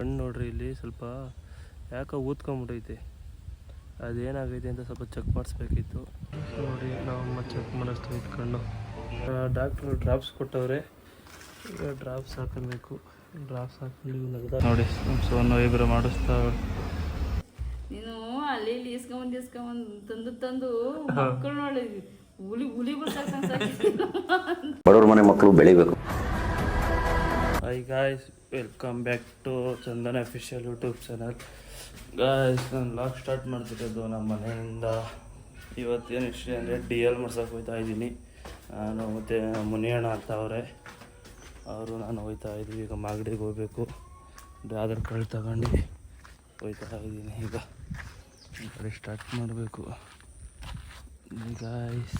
ಕಣ್ಣು ನೋಡ್ರಿ ಇಲ್ಲಿ ಸ್ವಲ್ಪ ಯಾಕೋ ಊದ್ಕೊಂಬಿಟ್ಟೈತೆ ಅದೇನಾಗೈತೆ ಅಂತ ಸ್ವಲ್ಪ ಚೆಕ್ ಮಾಡಿಸ್ಬೇಕಿತ್ತು. ನೋಡಿ ನಾವು ಚೆಕ್ ಮಾಡಿಸ್ತಾ ಇಟ್ಕೊಂಡು ಕಣ್ಣು. ಡಾಕ್ಟ್ರು ಡ್ರಾಪ್ಸ್ ಕೊಟ್ಟವ್ರೆ. ಈಗ ಡ್ರಾಪ್ಸ್ ಹಾಕಬೇಕು. ಡ್ರಾಪ್ಸ್ ಹಾಕೊಂಡು ನಗ್ದ ನೋಡಿ ಸೋನು ಇಬ್ಬರು ಮಾಡಿಸ್ತಾ ನೀನು ಅಲ್ಲಿ ಇಲ್ಲಿ ಇಸ್ಕೊಂಬಂದು ಇಸ್ಕೊಂಬಂದು ತಂದು ತಂದು ಮಕ್ಕಳು ನೋಡಿ ಹುಲಿ ಹುಲಿ ಬಿಡ್ಸಾಕ ಬಡವ್ರ ಮನೆ ಮಕ್ಕಳು ಬೆಳಿಬೇಕು. Hi guys welcome back to Chandana official YouTube channel guys ನಾನು ಲಾಗ್ ಸ್ಟಾರ್ಟ್ ಮಾಡ್ತಿರೋದು ನಮ್ಮ ಮನೆಯಿಂದ. ಇವತ್ತೇನು ಇಷ್ಟ ಅಂದರೆ ಡಿ ಎಲ್ ಮಾಡ್ಸೋಕೆ ಹೋಗ್ತಾ ಇದ್ದೀನಿ. ನಾನು ಮತ್ತು ಮುನಿಯಣ್ಣ ಅಂತ ಅವರೇ. ಅವರು ನಾನು ಹೋಗ್ತಾ ಇದ್ದೀವಿ. ಈಗ ಮಾಗಡಿಗೆ ಹೋಗ್ಬೇಕು. ಆಧಾರ್ ಕಾರ್ಡ್ ತಗೊಂಡು ಹೋಗ್ತಾ ಇದ್ದೀನಿ ಈಗ. ಕಡೆ ಸ್ಟಾರ್ಟ್ ಮಾಡಬೇಕು. ಗಾಯ್ಸ್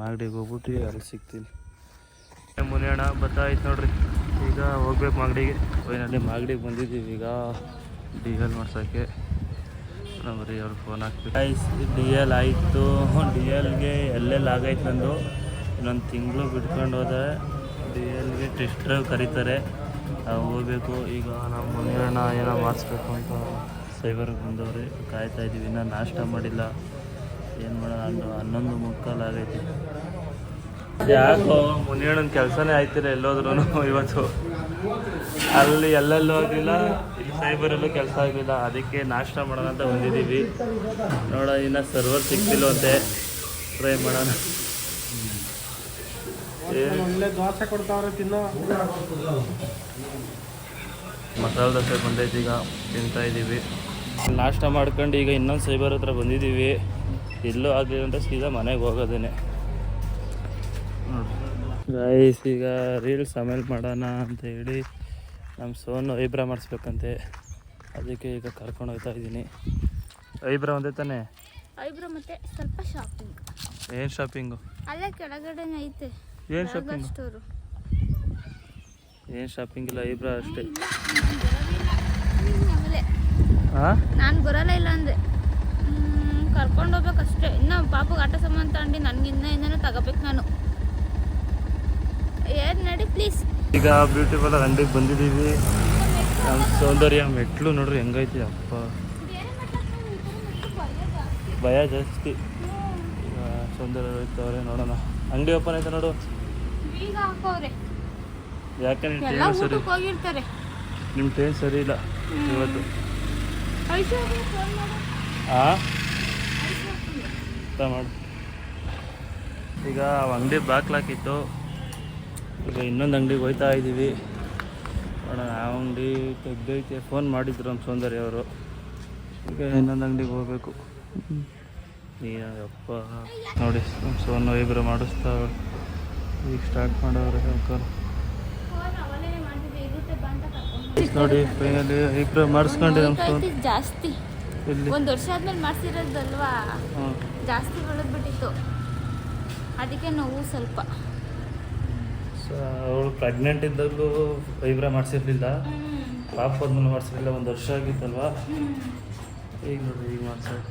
ಮಾಗಡಿಗೆ ಹೋಗ್ಬಿಟ್ಟು ಅಲ್ಲಿ ಸಿಗ್ತೀನಿ. ಮುನಿಯಣ್ಣ ಬರ್ತಾಯ್ತು ನೋಡ್ರಿ. ಈಗ ಹೋಗ್ಬೇಕು ಮಾಗಡಿಗೆ. ಫೈನಲಿ ಮಾಗಡಿಗೆ ಬಂದಿದ್ದೀವಿ ಈಗ. ಡಿ ಎಲ್ ಮಾಡ್ಸೋಕ್ಕೆ ಬರೀ ಅವ್ರು ಫೋನ್ ಹಾಕ್ಬೇಕು ಡಿ ಎಲ್ ಆಯಿತು. ಡಿ ಎಲ್ಗೆ ಎಲ್ಲೆಲ್ಲಿ ಆಗೈತೆ ನಂದು? ಇನ್ನೊಂದು ತಿಂಗಳು ಬಿಟ್ಕೊಂಡು ಹೋದರೆ ಡಿ ಎಲ್ಗೆ ಟೆಸ್ಟ್ ಡ್ರೈವ್ ಕರೀತಾರೆ. ಹೋಗ್ಬೇಕು. ಈಗ ನಮ್ಮ ಮುನಿಯಣ್ಣ ಏನೋ ಮಾಡಿಸ್ಬೇಕು ಅಂತ ಸೈಬರ್ಗೆ ಬಂದವ್ರೆ. ಕಾಯ್ತಾ ಇದ್ದೀವಿ ಇನ್ನೂ ನಾಷ್ಟ ಮಾಡಿಲ್ಲ. ಏನು ಮಾಡೋಣ? ಹನ್ನೊಂದು ಮುಕ್ಕಾಲು ಆಗೈತಿ. ಯಾಕೋ ಮುನಿಯಣ್ಣನ ಕೆಲಸನೇ ಆಯ್ತಿಲ್ಲ ಎಲ್ಲೋದ್ರೂ ಇವತ್ತು. ಅಲ್ಲಿ ಎಲ್ಲೆಲ್ಲೂ ಹೋಗಿಲ್ಲ ಇಲ್ಲಿ ಸೈಬರಲ್ಲೂ ಕೆಲಸ ಆಗಿಲ್ಲ. ಅದಕ್ಕೆ ನಾಷ್ಟ ಮಾಡೋಣ ಅಂತ ಬಂದಿದ್ದೀವಿ. ನೋಡ ಇನ್ನು ಸರ್ವರ್ ಸಿಕ್ತಿಲ್ವಂತೆ ಟ್ರೈ ಮಾಡೋಣ. ದೋಸೆ ಕೊಡ್ತಾವ್ರೆ ತಿನ್ನೋ ಮಸಾಲೆ ದೋಸೆ ಬಂದೈತೆ ಈಗ, ತಿಂತಾ ಇದ್ದೀವಿ. ನಾಷ್ಟ ಮಾಡ್ಕೊಂಡು ಈಗ ಇನ್ನೊಂದು ಸೈಬರ್ ಹತ್ರ ಬಂದಿದ್ದೀವಿ. ಎಲ್ಲೂ ಆಗಲಿಲ್ಲ ಅಂತ ಸೀದಾ ಮನೆಗೆ ಹೋಗೋದೇನೆ. ಗೈಸ್ ಈಗ ರೀಲ್ಸ್ ಆಮೇಲೆ ಮಾಡೋಣ ಅಂತ ಹೇಳಿ ನಮ್ಮ ಸೋನು ಐಬ್ರಾ ಮಾಡಿಸ್ಬೇಕಂತೆ. ಅದಕ್ಕೆ ಈಗ ಕರ್ಕೊಂಡು ಹೋಗ್ತಾ ಇದ್ದೀನಿ. ಐಬ್ರಾ ಒಂದೇ ತಾನೆ? ಐಬ್ರಾ ಮತ್ತೆ ಸ್ವಲ್ಪ ಶಾಪಿಂಗ್ ಏನು ಶಾಪಿಂಗು ಅಲ್ಲೇ ಕೆಳಗಡೆ ಐತೆ. ಏನು ಶಾಪಿಂಗ್ ಸ್ಟೋರು ಏನು ಶಾಪಿಂಗ್ ಇಲ್ಲ ಐಬ್ರಾ ಅಷ್ಟೇ. ನಾನು ಬರಲ್ಲ ಇಲ್ಲ ಅಂದೆ. ಕರ್ಕೊಂಡು ಹೋಗ್ಬೇಕಷ್ಟೇ. ಇನ್ನೂ ಪಾಪಗೆ ಆಟ ಸಾಮಾನು ತಗೊಂಡು ನನಗಿನ್ನ ಇನ್ನೂ ತಗೋಬೇಕು ನಾನು. ಏನು ನಡಿ ಪ್ಲೀಸ್ ಈಗ ಬ್ಯೂಟಿಫುಲ್ ಆಗಿ ಅಂಗಡಿಗೆ ಬಂದಿದ್ದೀವಿ ನಮ್ಮ ಸೌಂದರ್ಯ ಮೆಟ್ಲು ನೋಡ್ರಿ ಹೆಂಗೈತಿ ಅಪ್ಪ. ಭಯ ಜಾಸ್ತಿ. ಈಗ ಸೌಂದರ್ಯ ಹೋಗ್ತವ್ರೆ ನೋಡೋಣ. ಅಂಗಡಿ ಓಪನ್ ಆಯ್ತಾ ನೋಡು? ಯಾಕೆ ನಿಮ್ಮ ಟೈಮ್ ಸರಿ? ನಿಮ್ಮ ಟೈಮ್ ಸರಿ ಇಲ್ಲ. ಇವತ್ತು. ಹಾಂ ಮಾಡು. ಈಗ ಅಂಗಡಿ ಬಾಕ್ಲಾಕಿತ್ತು ಈಗ ಇನ್ನೊಂದು ಅಂಗಡಿಗೆ ಹೋಯ್ತಾ ಇದ್ದೀವಿ ನೋಡೋಣ ಆ ಅಂಗಡಿ ತೆಗ್ದೈತೆ ಫೋನ್ ಮಾಡಿದ್ರು ನಮ್ಮ ಸೌಂದರ್ಯ ಅವರು. ಈಗ ಇನ್ನೊಂದು ಅಂಗಡಿಗೆ ಹೋಗ್ಬೇಕು. ಏನಪ್ಪ ನೋಡಿ ನಮ್ಮ ಸೋನು ಇಬ್ಬರು ಮಾಡಿಸ್ತಾ ಈಗ ಸ್ಟಾರ್ಟ್ ಮಾಡೋರು ಅಂತ ನೋಡಿ ಫೈನಲಿ ಇಬ್ಬರು ಮಾಡಿಸ್ಕೊಂಡು ನಮ್ಮ ಸೋನ್ ಜಾಸ್ತಿ ಒಂದು ವರ್ಷ ಆದ್ಮೇಲೆ ಮಾಡಿಸಿರೋದಲ್ವಾ? ಜಾಸ್ತಿ ಬೆಳೆದ್ಬಿಟ್ಟಿತ್ತು ಅದಕ್ಕೆ ನೋವು ಸ್ವಲ್ಪ. ಅವಳು ಪ್ರೆಗ್ನೆಂಟ್ ಇದ್ದಾಗಲೂ ಐಬ್ರಾ ಮಾಡಿಸಿರ್ಲಿಲ್ಲ. ಪಾಪ ಹೋದ್ಮೇಲೆ ಮಾಡಿಸಿರ್ಲಿಲ್ಲ ಒಂದು ವರ್ಷ ಆಗಿತ್ತಲ್ವಾ? ಈಗ ನೋಡಿ ಈಗ ಮಾಡ್ಸೋದು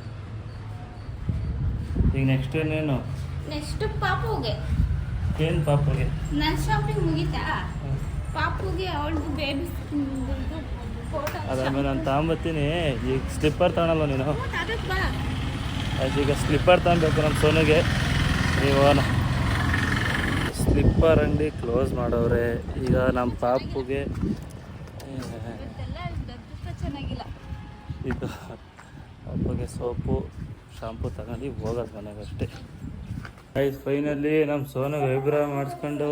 ಈಗ ನೆಕ್ಸ್ಟ್ ಏನೇನು? ನೆಕ್ಸ್ಟ್ ಪಾಪುಗೆ. ಏನು ಪಾಪುಗೆ? ನನ್ನ ಶಾಪಿಂಗ್ ಮುಗೀತಾ? ಪಾಪುಗೆ ಅವಳದು ಬೇಬಿ ಅದಾದ್ಮೇಲೆ ನಾನು ತಗೊಂಬತ್ತೀನಿ ಈಗ ಸ್ಲಿಪ್ಪರ್ ತಗೊಳಲ್ಲ ನೀನು? ಆಯ್ತು ಈಗ ಸ್ಲಿಪ್ಪರ್ ತಗೊಬೇಕು ನಮ್ಮ ಸೋನಿಗೆ. ನೀವು ಸ್ಲಿಪ್ಪರ್ ಅಂಗಡಿ ಕ್ಲೋಸ್ ಮಾಡವ್ರೆ. ಈಗ ನಮ್ಮ ಪಾಪುಗೆ ಈಗ ಪಾಪುಗೆ ಸೋಪು, ಶಾಂಪು ತಗೊಂಡು ಹೋಗೋದು ಮನೆಗೆ ಅಷ್ಟೇ ಆಯ್ತು ಫೈನಲಿ ನಮ್ಮ ಸೋನು ವೈಭ್ರ ಮಾಡಿಸ್ಕೊಂಡು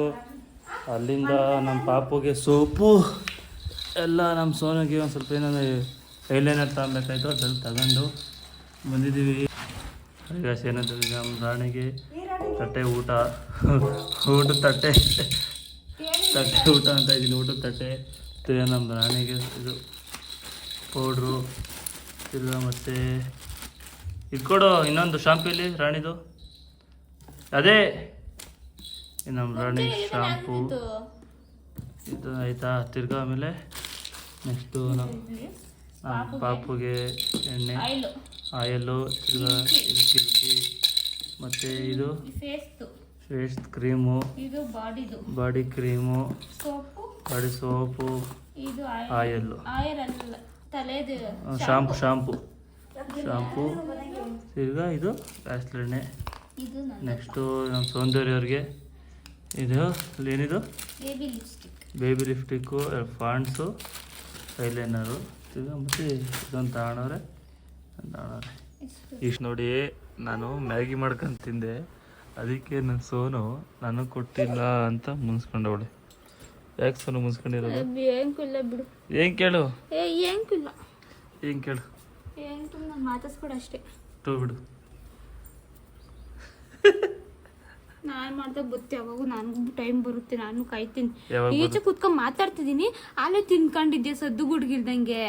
ಅಲ್ಲಿಂದ ನಮ್ಮ ಪಾಪುಗೆ ಸೋಪು. ಎಲ್ಲ ನಮ್ಮ ಸೋನಿಗೆ ಒಂದು ಸ್ವಲ್ಪ ಏನಾದ್ರು ಐಲೈನರ್ ತಗೊಬೇಕಾಯ್ತು ಅದ್ರಲ್ಲಿ ತಗೊಂಡು ಬಂದಿದ್ದೀವಿ. ಏನಂತ ನಮ್ಮ ರಾಣಿಗೆ ತಟ್ಟೆ ಊಟ. ಊಟದ ತಟ್ಟೆ. ತಟ್ಟೆ ಊಟ ಅಂತ ಇದ್ದೀನಿ ಊಟದ ತಟ್ಟೆ. ತಿರ್ಗಾ ನಮ್ಮ ರಾಣಿಗೆ ಇದು ಪೌಡ್ರು ತಿರ್ಗ ಮತ್ತೆ ಇಟ್ಕೊಡು ಇನ್ನೊಂದು ಶಾಂಪು ಇಲ್ಲಿ ರಾಣಿದು. ಅದೇ ನಮ್ಮ ರಾಣಿ ಶಾಂಪು ಇದು ಆಯಿತಾ? ತಿರ್ಗಾ ಆಮೇಲೆ ನೆಕ್ಸ್ಟು ನಮ್ಮ ಪಾಪುಗೆ ಎಣ್ಣೆ ಆಯಿಲು. ಆಯಲ್ಲು ತಿರ್ಗಾ ಇದು ಮತ್ತು ಇದು? Face cream. ಇದು ಬಾಡಿದು. Body cream. Soap. Body soap. ಇದು ಆಯಿಲ್. ಆಯಿಲ್ ಅಲ್ಲ ತಲೆದು ಶಾಂಪು ಶಾಂಪು. ಶಾಂಪು. ಈಗ ಇದು ನನ್ನ ನೆಕ್ಸ್ಟು ನಮ್ಮ ಸೌಂದರ್ಯವ್ರಿಗೆ. ಇದು ಏನಿದು? Baby lipstick. Baby lipstick Pond's eyeliner. ಈಗ ಮತ್ತೆ ಇದೊಂದು ತಗೊಂಡವ್ರೆ. ತಗೊಂಡವ್ರೆ. ಇಷ್ಟು ನೋಡಿ. ನಾನು ಮ್ಯಾಗಿ ಮಾಡ್ಕೊಂಡು ತಿಂದೆ. ಅದಕ್ಕೆ ನನ್ನ ಸೋನು ನನಗೆ ಕೊಟ್ಟಿಲ್ಲ ಅಂತ ಮುನ್ಸ್ಕೊಂಡವಳೆ. ಯಾಕೆ ಸೋನು ಮುನ್ಸ್ಕೊಂಡಿರೋದು? ಇಲ್ಲ ಬಿಡು. ಏನ್ ಕೇಳು? ಏ ಏಂಕಿಲ್ಲ ಏನ್ ಕೇಳು? ನಾನು ಮಾತಾಡ್ಸ್ಬಿಡು ಅಷ್ಟೇ. ಟೂ ಬಿಡು. ನಾನು ಮಾಡ್ದೆ ಬುತ್ತಿ ಯಾವಾಗೂ ನನಗೂ ಟೈಮ್ ಬರುತ್ತೆ ನಾನು ಕಾಯ್ತೀನಿ. ಈಚೆ ಕುತ್ಕೊಂಡ್ ಮಾತಾಡ್ತಿದ್ದೀನಿ ಅಲ್ಲೇ ತಿನ್ಕೊಂಡಿದ್ದೆ ಸದ್ದು ಗುಡ್ಗಿಲ್ದಂಗೆ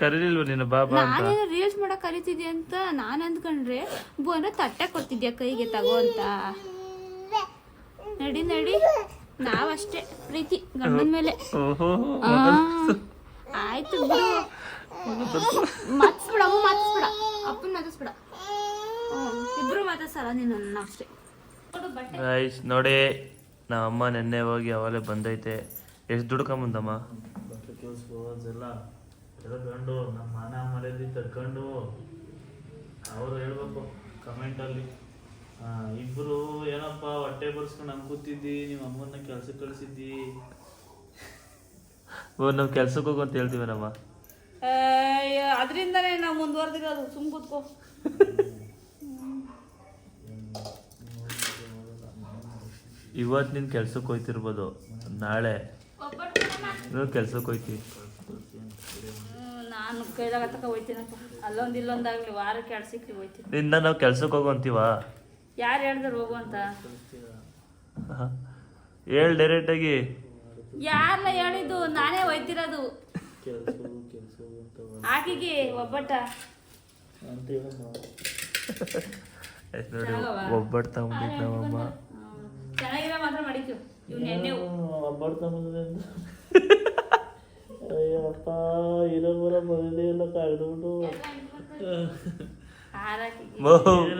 ಕರೀಲಿಲ್ವ ನಿನ್ನ ಬಾಬಾ ಅಂತ? ನಾನೇನೋ ರೀಲ್ಸ್ ಮಾಡಕ್ ಕರಿತಿದ್ದೆ ಅಂತ ನಾನು ಅಂದ್ಕೊಂಡ್ರೆ ಬೋನ ತಟ್ಟೆ ಕೊಡ್ತಿದ್ಯಾ ಕೈಗೆ ತಗೋ ಅಂತ? ನಡಿ ನಡಿ. ನಾವಷ್ಟೇ. ಪ್ರೀತಿ ಗಂಡನ ಮೇಲೆ. ಓಹೋ ಆಯ್ತು ಬಿಡು. ಮಾತಾಡ್ಸ್ಬಿಡ ಅಮ್ಮ ಮಾತಾಡ್ಸ್ಬಿಡ ಅಪ್ಪನ ಮಾತಾಡ್ಸ್ಬಿಡ. ಇಬ್ರು ಮಾತಾಡ್ಸಲ್ಲ ನೀನು ನನ್ನ ಅಷ್ಟೇ. ಗೈಸ್ ನೋಡಿ ನಮ್ಮ ಅಮ್ಮ ನೆನ್ನೆ ಹೋಗಿ ಅವಲೇ ಬಂದೈತೆ. ಎಷ್ಟು ದುಡ್ಕೊಂಬಂದಮ್ಮ ತಡ್ಕೊಂಡು ನಮ್ಮ ಮಾನ ಮರ್ಯಾದೆ ತಕ್ಕೊಂಡು ಅವರು ಹೇಳ್ಬೇಕು ಕಮೆಂಟಲ್ಲಿ ಇಬ್ಬರು ಏನಪ್ಪ ಹೊಟ್ಟೆ ಬರ್ಸ್ಕೊಂಡು ಹಂಗೆ ಕೂತಿದ್ದಿ ನಿಮ್ಮ ಅಮ್ಮನ ಕೆಲ್ಸಕ್ಕೆ ಕಳಿಸಿದ್ದಿ? ಓ ನಾವು ಕೆಲ್ಸಕ್ಕೆ ಹೋಗು ಅಂತ ಹೇಳ್ತೀವಿ ನಮ್ಮ. ಅದರಿಂದನೇ ನಾವು ಮುಂದುವರೆದಿರೋದು ಸುಮ್ ಕೂತ್ಕೋ. ಇವತ್ತು ನೀನು ಕೆಲ್ಸಕ್ಕೆ ಹೋಯ್ತಿರ್ಬೋದು ನಾಳೆ. ನೀವು ಕೆಲ್ಸಕ್ಕೆ ಹೋಯ್ತೀವಿ ನಾನು ಕೈದಾಗ ತಕ ಹೋಯ್ತೀನಪ್ಪ ಅಲ್ಲೊಂದು ಇಲ್ಲೊಂದಾಗ್ಲಿ ವಾರಕ್ಕೆ ಎರಡು ಸಿಕ್ಕಿ ಹೋಯ್ತೀನಿ. ನಿನ್ನ ನಾವು ಕೆಲ್ಸಕ್ಕೆ ಹೋಗುವಂತೀವ ಯಾರು ಹೇಳಿದ್ರು ಹೋಗು ಅಂತ? ಹೇಳಿ ಡೈರೆಕ್ಟಾಗಿ ಯಾರನ್ನ ಹೇಳಿದ್ದು? ನಾನೇ ಹೋಯ್ತಿರೋದು. ಆಕಿಗೆ ಒಬ್ಬಟ್ಟ. ಆಯ್ತ್ ನೋಡಿ ಒಬ್ಬಟ್ಟು ತಗೊಂಡಿದ್ದು ನಮ್ಮಮ್ಮ. ಚೆನ್ನಾಗಿರೋ ಮಾತ್ರ ಮಾಡಿದ್ದು ಇವ್ನ ಎಣ್ಣೆ ಒಬ್ಬಟ್ಟು ತಗೊಂಡಿದ್ದು ಅಯ್ಯಪ್ಪ ಇರೋ ಬರ ಬಂದಿದೆ ಎಲ್ಲ ಕಾಯ್ದುಬಿಟ್ಟು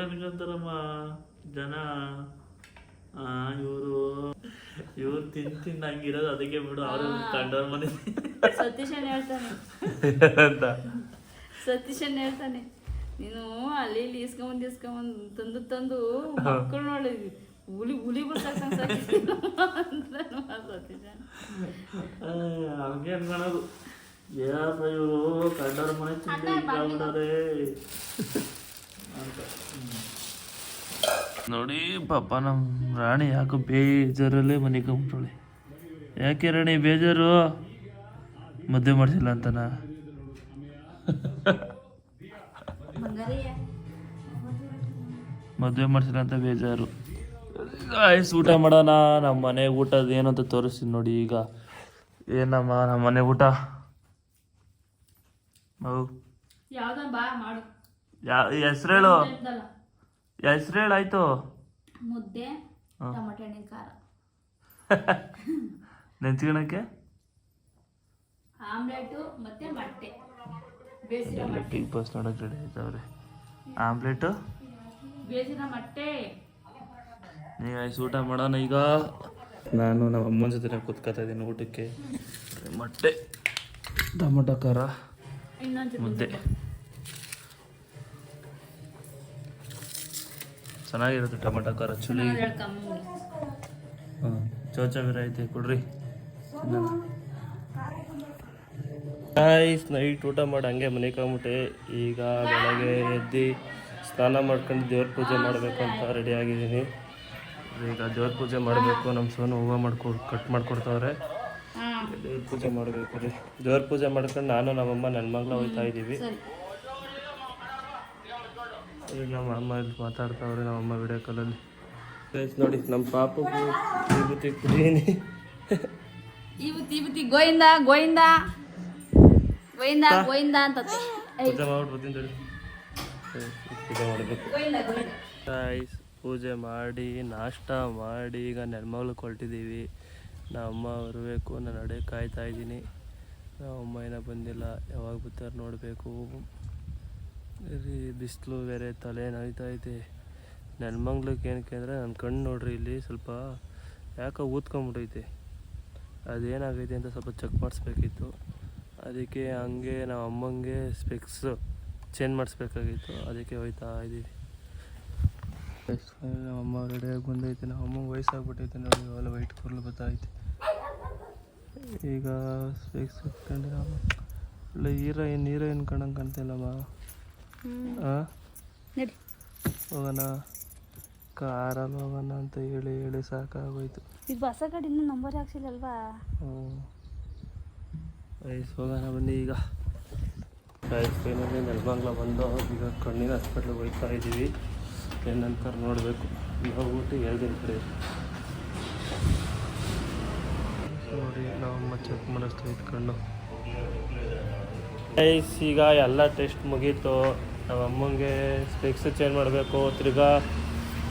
ಅನ್ಕೊಂತಾರಮ್ಮ ಜನ. ಇವರು. ಇವ್ರು ತಿನ್ ತಿನ್ ಹಂಗಿರೋದು ಅದಕ್ಕೆ ಬಿಡು ಅವ್ರು ಕಂಡವ್ರ ಮನೆ. ಸತೀಶ್ ಹೇಳ್ತಾನೆ. ಅಂತ ಸತೀಶ್ ಹೇಳ್ತಾನೆ ನೀನು ಅಲ್ಲಿ ಇಲ್ಲಿ ಇಸ್ಕೊಂಬಂದು ಇಸ್ಕೊಂಬಂದು ತಂದು ತಂದು ಮಕ್ಕಳು ನೋಡಿ ಹುಲಿ ಹುಲಿ ಬರ್ಸಾಕ ಸತೀಶ್ ಹಂಗೆ ಅನ್ಕೊಳೋದು ಮನೆ ನೋಡಿ, ಪಾಪ ನಮ್ಮ ರಾಣಿ ಯಾಕೋ ಬೇಜಾರಲ್ಲೇ ಮನಿಕೊಂಬಿಟ್ಟವಳೆ ಯಾಕೆ ರಾಣಿ ಬೇಜಾರು? ಮದುವೆ ಮಾಡಿಸಿಲ್ಲ ಅಂತನಾ? ಮದುವೆ ಮಾಡಿಸಿಲ್ಲ ಅಂತ ಬೇಜಾರು. ಆಯ್ಸ್ ಊಟ ಮಾಡೋಣ. ನಮ್ಮ ಮನೆ ಊಟದ ಏನು ಅಂತ ತೋರಿಸ್ತೀನಿ ನೋಡಿ ಈಗ. ಏನಮ್ಮ ನಮ್ಮ ಮನೆ ಊಟ? ಯಾವ್ದ ಬಾ ಮಾಡು. ಹೆಸ್ರೇಳು. ಹೆಸ್ರೇಳು ಆಯ್ತು ಮುದ್ದೆ ಹಾ. ಟೊಮಟೊ ಹಣ್ಣಿನ ಖಾರ. ನೆಂಚ್ಕೊಳಕ್ಕೆ ಆಮ್ಲೆಟು ಮತ್ತೆ ಮೊಟ್ಟೆ. ಬೇಸಿರೋ ಮೊಟ್ಟೆ. ಬಿಗ್ ಬಾಸ್ ನೋಡಕ್ಕೆ ರೆಡಿ ಆಯ್ತವ್ರೆ ಆಮ್ಲೆಟು? ಬೇಸಿರೋ ಮೊಟ್ಟೆ. ನೀವು ಆಯ್ತು ಊಟ ಮಾಡೋಣ ಈಗ. ನಾನು ನಮ್ಮ ಅಮ್ಮನ ಜೊತೆ ಕುತ್ಕೋತಾ ಇದ್ದೀನಿ ಊಟಕ್ಕೆ. ಮೊಟ್ಟೆ ಟೊಮೊಟೊ ಖಾರ. ಮುದ್ದೆ. ಚೆನ್ನಾಗಿರುತ್ತೆ ಟೊಮೆಟೊ ಖಾರ ಚುಲಿ. ಹಾಂ ಐತೆ ಕೊಡ್ರಿ. ಆಯ್ತು ನೈಟ್ ಊಟ ಮಾಡಿ ಹಂಗೆ ಮನೆ ಕಂಬಿಟ್ಟೆ ಈಗ ಬೆಳಗ್ಗೆ ಎದ್ದು ಸ್ನಾನ ಮಾಡ್ಕೊಂಡು ದೇವ್ರ ಪೂಜೆ ಮಾಡಬೇಕು ಅಂತ ರೆಡಿ ಆಗಿದ್ದೀನಿ. ಈಗ ದೇವ್ರ ಪೂಜೆ ಮಾಡಬೇಕು. ನಮ್ಮ ಸೋನು ಹೂವು ಮಾಡ್ಕೊ ಕಟ್ ಮಾಡ್ಕೊಡ್ತಾವ್ರೆ. ಪೂಜೆ ಮಾಡಬೇಕು ರೀ ದೇವ್ರ ಪೂಜೆ ಮಾಡ್ಕೊಂಡು ನಾನು ನಮ್ಮಮ್ಮ ನನ್ನ ಮಗಳ ಹೋಗ್ತಾ ಇದ್ದೀವಿ ನಮ್ಮ ಅಮ್ಮ ಇಲ್ಲಿ ಮಾತಾಡ್ತಾವ್ರೆ ನಮ್ಮಮ್ಮ ವಿಡಿಯೋ ಕಾಲಲ್ಲಿ ನೋಡಿ ನಮ್ಮ ಪಾಪು ವಿಭೂತಿ ಕುಡೀನಿ ಇವತ್ತು ಇವತ್ತಿ ಗೋಯಿಂದ ಗೋಯಿಂದ. ಗೋಯಿಂದ ಗೋಯಿಂದ ಅಂತತೆ. ಪೂಜೆ ಮಾಡ್ಬಿಡ್ತೀನಿ ತಡಿ. ಪೂಜೆ ಮಾಡಬೇಕು. ಗೋಯಿಂದ ಗೋಯಿಂದ. ಗಾಯ್ಸ್ ಪೂಜೆ ಮಾಡಿ ನಾಷ್ಟ ಮಾಡಿ ಈಗ ನೆಲಮಗ್ಳು ಹೊರಟಿದ್ದೀವಿ ನಮ್ಮಮ್ಮ ಬರಬೇಕು ನಾನು ಅಡೆ ಕಾಯ್ತಾ ಇದ್ದೀನಿ. ನಮ್ಮ ಅಮ್ಮ ಏನೋ ಬಂದಿಲ್ಲ, ಯಾವಾಗ ಬರ್ತಾರೆ ನೋಡಬೇಕು. ಬಿಸಿಲು ಬೇರೆ, ತಲೆ ನೋಯ್ತಾ ಐತೆ ನೆಲಮಂಗ್ಲಕ್ಕೆ ಏನಕ್ಕೆ ಅಂದರೆ ನನ್ನ ಕಣ್ಣು ನೋಡ್ರಿ ಇಲ್ಲಿ, ಸ್ವಲ್ಪ ಯಾಕೋ ಊದ್ಕೊಂಬಿಟ್ಟೈತೆ ಅದೇನಾಗೈತೆ ಅಂತ ಸ್ವಲ್ಪ ಚೆಕ್ ಮಾಡಿಸ್ಬೇಕಿತ್ತು. ಅದಕ್ಕೆ ಹಂಗೆ ನಾವು ಅಮ್ಮಂಗೆ ಸ್ಪೆಕ್ಸ್ ಚೇಂಜ್ ಮಾಡಿಸ್ಬೇಕಾಗಿತ್ತು. ಅದಕ್ಕೆ ಹೋಯ್ತಾ ಇದ್ದೀವಿ. ನಮ್ಮ ಅಮ್ಮ ರೆಡಿಯಾಗಿ ಬಂದೈತೆ ನಮ್ಮ ಅಮ್ಮಂಗೆ ವಯಸ್ಸಾಗ್ಬಿಟ್ಟೈತೆ ನೋಡಿ. ಅವೆಲ್ಲ ವೈಟ್ ಕೂರ್ಲು ಬತ್ತೈತೆ ಈಗ ಸ್ಪೆಕ್ಸ್ ನಾವು ಒಳ್ಳೆ ಹೀರೋಯಿನ್ ಹೀರೋಯಿನ್ ಕಣಂಗೆ ಕಾಣ್ತಿಲ್ಲಮ್ಮ ಹಾಂ ಹೋಗೋಣ ಕಾರಲ್ಲಿ ಹೋಗೋಣ ಅಂತ ಹೇಳಿ ಹೇಳಿ ಸಾಕಾಗೋಯ್ತು ಈಗ ಬಸ ಗಾಡಿ ಇನ್ನೂ ನಂಬರ್ ಹಾಕ್ಸಿಲ್ಲಲ್ವಾ ಹ್ಞೂ ಐಸ್ ಹೋಗೋಣ ಬನ್ನಿ ಈಗ ಐಸ್ ಫೈನಲ್ಲಿ ನೆಲಮಂಗ್ಲ ಬಂದು ಈಗ ಕಣ್ಣಿನ ಹಾಸ್ಪಿಟ್ಲಿಗೆ ಹೋಗ್ತಾ ಇದ್ದೀವಿ ಏನಂತಾರೆ ನೋಡಬೇಕು ಹೋಗ್ಬಿಟ್ಟು ಹೇಳ್ತೀನಿ ಕಡೆ? ನೋಡಿ ನಾವಮ್ಮ ಚೆಕ್ ಮಾಡಿಸ್ತಾ ಇದ್ಕೊಂಡು. ಐಸ್ ಈಗ ಎಲ್ಲ ಟೆಸ್ಟ್ ಮುಗೀತು. ನಮ್ಮ ಅಮ್ಮಂಗೆ ಸ್ಪೆಕ್ಸ್ ಚೇಂಜ್ ಮಾಡಬೇಕು. ತಿರ್ಗಾ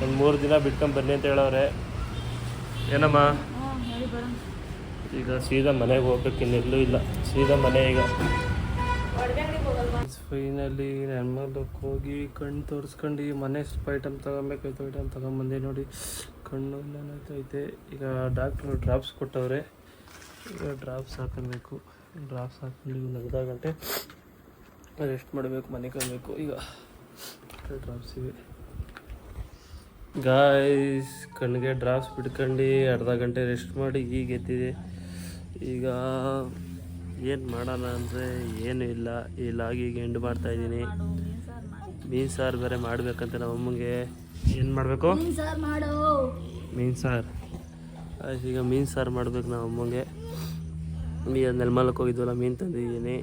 ಒಂದು ಮೂರು ದಿನ ಬಿಟ್ಕೊಂಡು ಬನ್ನಿ ಅಂತ ಹೇಳವ್ರೆ. ಏನಮ್ಮ? ಹಾಂ ಹೇಳಿ ಬರೋಣ. ಈಗ ಸೀದಾ ಮನೆಗೆ ಹೋಗ್ಬೇಕು ಇನ್ನೆಲ್ಲೂ ಇಲ್ಲ. ಸೀದಾ ಮನೆ ಈಗ. ಫೈನಲಿ ನೆನ್ಮಗ್ಲಕ್ಕೆ ಹೋಗಿ ಕಣ್ಣು ತೋರಿಸ್ಕೊಂಡು ಮನೆ ಸ್ವಲ್ಪ ಐಟಮ್ ತಗೊಬೇಕಾಯ್ತು ಐಟಮ್ ತಗೊಂಬಂದೆ ನೋಡಿ. ಕಣ್ಣು ಏನಾಯ್ತೈತೆ ಈಗ ಡಾಕ್ಟ್ರು ಡ್ರಾಪ್ಸ್ ಕೊಟ್ಟವ್ರೆ. ಈಗ ಡ್ರಾಪ್ಸ್ ಹಾಕಬೇಕು. ಡ್ರಾಪ್ಸ್ ಹಾಕೊಂಡು ಅರ್ಧ ಗಂಟೆ ರೆಸ್ಟ್ ಮಾಡಬೇಕು ಮನೆ ಕಬೇಕು ಈಗ ಡ್ರಾಪ್ಸ್ ಇವೆ. ಗಾಯ್ಸ್ ಕಣ್ಣಿಗೆ ಡ್ರಾಪ್ಸ್ ಬಿಟ್ಕೊಂಡು ಅರ್ಧ ಗಂಟೆ ರೆಸ್ಟ್ ಮಾಡಿ ಈಗ ಎದ್ದಿದೆ. ಈಗ ಏನು ಮಾಡೋಣ ಅಂದರೆ ಏನೂ ಇಲ್ಲ. ಈ ಲಾಗಿಗೆ ಎಂಡ್ ಮಾಡ್ತಾ ಇದ್ದೀನಿ. ಮೀನು ಸಾರು ಬೇರೆ ಮಾಡಬೇಕಂತ ನಮ್ಮಮ್ಮಗೆ ಏನು ಮಾಡಬೇಕು? ಮೀನು ಸಾರು ಆಯ್ತು ಈಗ ಮೀನು ಸಾರು ಮಾಡಬೇಕು ನಮ್ಮ ಅಮ್ಮಂಗೆ. ಈಗ ನೆಲಮಲಕ್ಕೆ ಹೋಗಿದ್ವಲ್ಲ ಮೀನು ತಂದಿದ್ದೀನಿ.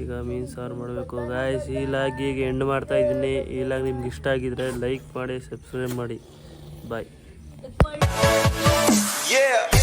ಈಗ ಮೀನು ಸಾರು ಮಾಡಬೇಕು. ಗಾಯ್ಸ್ ಈ ಲಾಗಿಗೆ ಎಂಡ್ ಮಾಡ್ತಾ ಇದ್ದೀನಿ. ಈ ಲಾಗ್ ನಿಮ್ಗೆ ಇಷ್ಟ ಆಗಿದ್ರೆ ಲೈಕ್ ಮಾಡಿ ಸಬ್ಸ್ಕ್ರೈಬ್ ಮಾಡಿ. ಬಾಯ್ Yeah.